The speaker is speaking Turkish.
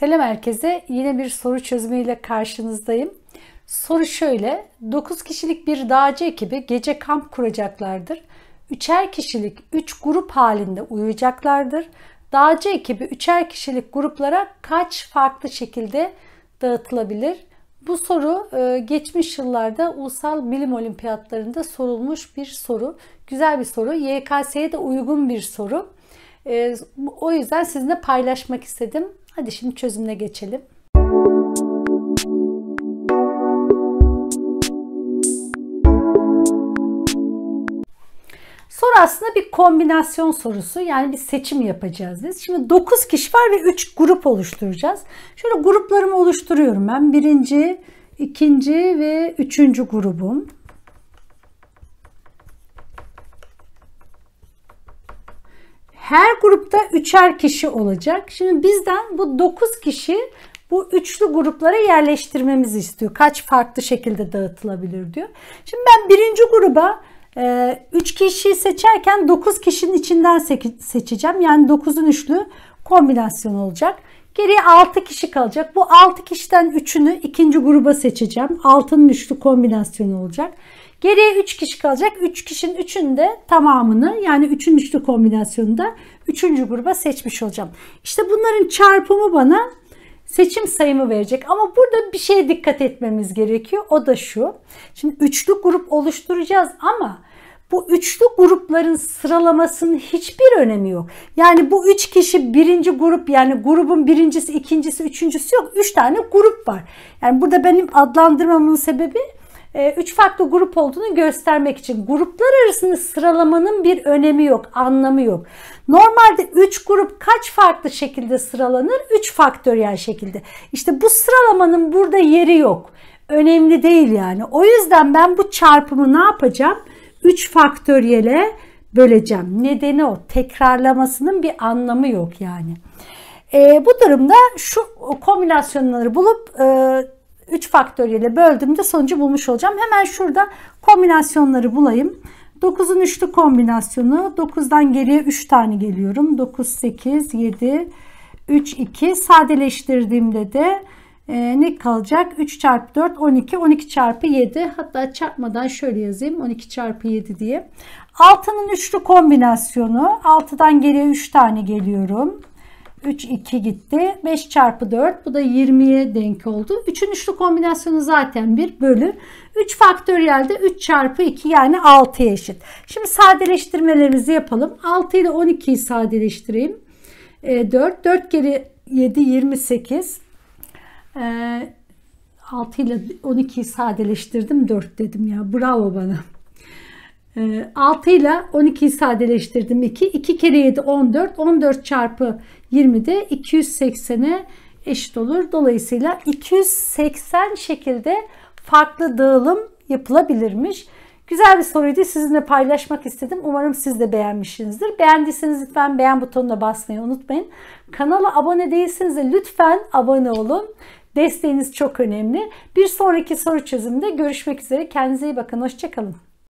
Selam herkese. Yine bir soru çözümüyle karşınızdayım. Soru şöyle. 9 kişilik bir dağcı ekibi gece kamp kuracaklardır. Üçer kişilik 3 grup halinde uyuyacaklardır. Dağcı ekibi üçer kişilik gruplara kaç farklı şekilde dağıtılabilir? Bu soru e, geçmiş yıllarda ulusal bilim olimpiyatlarında sorulmuş bir soru. Güzel bir soru. YKS'ye de uygun bir soru. E, o yüzden sizinle paylaşmak istedim. Hadi şimdi çözümüne geçelim. Soru aslında bir kombinasyon sorusu. Yani bir seçim yapacağız biz. Şimdi 9 kişi var ve 3 grup oluşturacağız. Şöyle gruplarımı oluşturuyorum ben. Birinci, ikinci ve üçüncü grubum. Her grupta üçer kişi olacak. Şimdi bizden bu 9 kişi bu üçlü gruplara yerleştirmemizi istiyor. Kaç farklı şekilde dağıtılabilir diyor. Şimdi ben birinci gruba 3 kişiyi seçerken 9 kişinin içinden seçeceğim. Yani 9'un üçlü kombinasyon olacak. Geriye 6 kişi kalacak. Bu 6 kişiden 3'ünü ikinci gruba seçeceğim. 6'nın üçlü kombinasyonu olacak. Geriye 3 kişi kalacak. 3 kişinin 3'ünü de tamamını yani 3'ün üçlü kombinasyonunda 3. gruba seçmiş olacağım. İşte bunların çarpımı bana seçim sayımı verecek. Ama burada bir şeye dikkat etmemiz gerekiyor. O da şu. Şimdi üçlü grup oluşturacağız ama bu üçlü grupların sıralamasının hiçbir önemi yok. Yani bu üç kişi birinci grup yani grubun birincisi, ikincisi, üçüncüsü yok. Üç tane grup var. Yani burada benim adlandırmamın sebebi üç farklı grup olduğunu göstermek için. Gruplar arasında sıralamanın bir önemi yok, anlamı yok. Normalde 3 grup kaç farklı şekilde sıralanır? 3 faktöriyel şekilde. İşte bu sıralamanın burada yeri yok. Önemli değil yani. O yüzden ben bu çarpımı ne yapacağım? 3 faktöriyele böleceğim. Nedeni o. Tekrarlamasının bir anlamı yok yani. E, bu durumda şu kombinasyonları bulup e, 3 faktöriyele böldüğümde sonucu bulmuş olacağım. Hemen şurada kombinasyonları bulayım. 9'un üçlü kombinasyonu 9'dan geriye 3 tane geliyorum. 9, 8, 7, 3, 2 sadeleştirdiğimde de e, ne kalacak? 3 çarpı 4 12, 12 çarpı 7 hatta çarpmadan şöyle yazayım 12 çarpı 7 diye. 6'nın üçlü kombinasyonu 6'dan geriye 3 tane geliyorum. 3, 2 gitti. 5 çarpı 4 bu da 20'ye denk oldu. 3'ün üçlü kombinasyonu zaten 1 bölü. 3 faktöriyelde 3 çarpı 2 yani 6'ya eşit. Şimdi sadeleştirmelerimizi yapalım. 6 ile 12'yi sadeleştireyim. E, 4. 4 kere 7 28. E, 6 ile 12'yi sadeleştirdim. 4 dedim ya. Bravo bana. 6 ile 12'yi sadeleştirdim 2. 2 kere 7 14. 14 çarpı 20 de 280'e eşit olur. Dolayısıyla 280 şekilde farklı dağılım yapılabilirmiş. Güzel bir soruydu. Sizinle paylaşmak istedim. Umarım siz de beğenmişsinizdir. Beğendiyseniz lütfen beğen butonuna basmayı unutmayın. Kanala abone değilseniz de lütfen abone olun. Desteğiniz çok önemli. Bir sonraki soru çözümünde görüşmek üzere. Kendinize iyi bakın. Hoşçakalın.